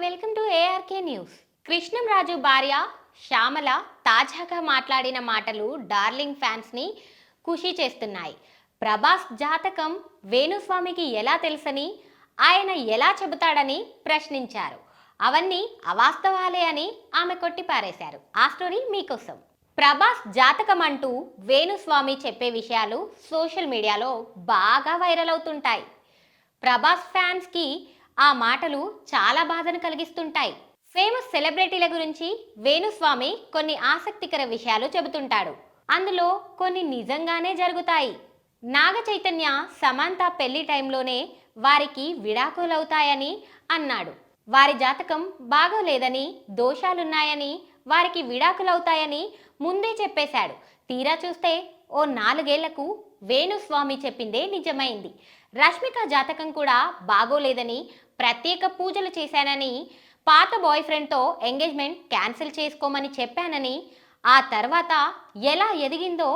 Welcome to ARK news Krishnam Raju భార్య శ్యామల తాజాగా మాట్లాడిన మాటలు డార్లింగ్ ఫ్యాన్స్ని ఖుషి చేస్తున్నాయి. ప్రభాస్ జాతకం వేణుస్వామికి ఎలా తెలుసని ఆయన ఎలా చెబుతాడని ప్రశ్నించారు. అవన్నీ అవాస్తవాలే అని ఆమె కొట్టిపారేశారు. ఆ స్టోరీ మీకోసం. ప్రభాస్ జాతకం అంటూ వేణుస్వామి చెప్పే విషయాలు సోషల్ మీడియాలో బాగా వైరల్ అవుతుంటాయి. ప్రభాస్ ఫ్యాన్స్కి ఆ మాటలు చాలా బాధను కలిగిస్తుంటాయి. ఫేమస్ సెలబ్రిటీల గురించి వేణుస్వామి కొన్ని ఆసక్తికర విషయాలు చెబుతుంటాడు. అందులో కొన్ని నిజంగానే జరుగుతాయి. నాగ చైతన్య సమంత పెళ్ళి టైంలోనే వారికి విడాకులవుతాయని అన్నాడు. వారి జాతకం బాగోలేదని దోషాలున్నాయని వారికి విడాకులవుతాయని ముందే చెప్పేశాడు. తీరా చూస్తే ఓ నాలుగేళ్ళకు వేణుస్వామి చెప్పిందే నిజమైంది. రష్మిక జాతకం కూడా బాగోలేదని ప్రత్యేక పూజలు చేశానని పాత బాయ్ ఫ్రెండ్తో ఎంగేజ్మెంట్ క్యాన్సిల్ చేసుకోమని చెప్పానని ఆ తర్వాత ఎలా ఎదిగిందో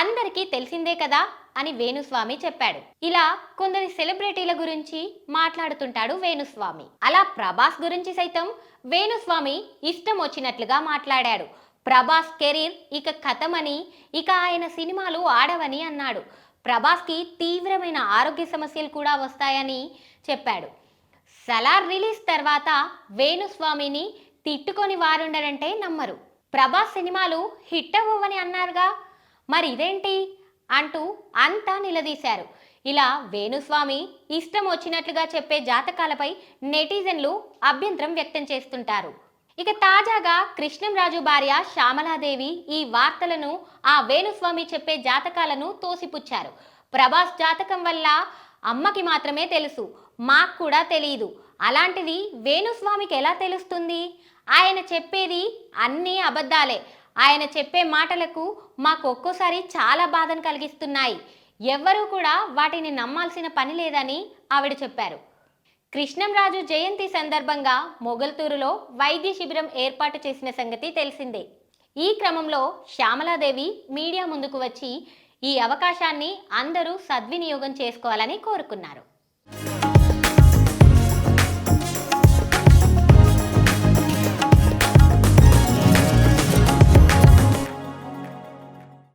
అందరికీ తెలిసిందే కదా అని వేణుస్వామి చెప్పాడు. ఇలా కొందరి సెలబ్రిటీల గురించి మాట్లాడుతుంటాడు వేణుస్వామి. అలా ప్రభాస్ గురించి సైతం వేణుస్వామి ఇష్టం వచ్చినట్లుగా మాట్లాడాడు. ప్రభాస్ కెరీర్ ఇక కథమని ఇక ఆయన సినిమాలు ఆడవని అన్నాడు. ప్రభాస్కి తీవ్రమైన ఆరోగ్య సమస్యలు కూడా వస్తాయని చెప్పాడు. సలార్ రిలీజ్ తర్వాత వేణుస్వామిని తిట్టుకొని వారుండరంటే నమ్మరు. ప్రభాస్ సినిమాలు హిట్ అవ్వవని అన్నారుగా. మరి ఇదేంటి? అంటూ అంతా నిలదీశారు. ఇలా వేణుస్వామి ఇష్టం వచ్చినట్లుగా చెప్పే జాతకాలపై నెటిజన్లు అభ్యంతరం వ్యక్తం చేస్తుంటారు. ఇక తాజాగా కృష్ణంరాజు భార్య శ్యామలాదేవి ఈ వార్తలను ఆ వేణుస్వామి చెప్పే జాతకాలను తోసిపుచ్చారు. ప్రభాస్ జాతకం వల్ల అమ్మకి మాత్రమే తెలుసు మాకు కూడా తెలియదు అలాంటిది వేణుస్వామికి ఎలా తెలుస్తుంది? ఆయన చెప్పేది అన్నీ అబద్ధాలే. ఆయన చెప్పే మాటలకు మాకు ఒక్కోసారి చాలా బాధను కలిగిస్తున్నాయి. ఎవ్వరూ కూడా వాటిని నమ్మాల్సిన పని లేదని ఆవిడ చెప్పారు. కృష్ణంరాజు జయంతి సందర్భంగా మొగల్తూరులో వైద్య శిబిరం ఏర్పాటు చేసిన సంగతి తెలిసిందే. ఈ క్రమంలో శ్యామలాదేవి మీడియా ముందుకు వచ్చి ఈ అవకాశాన్ని అందరూ సద్వినియోగం చేసుకోవాలని కోరుకున్నారు.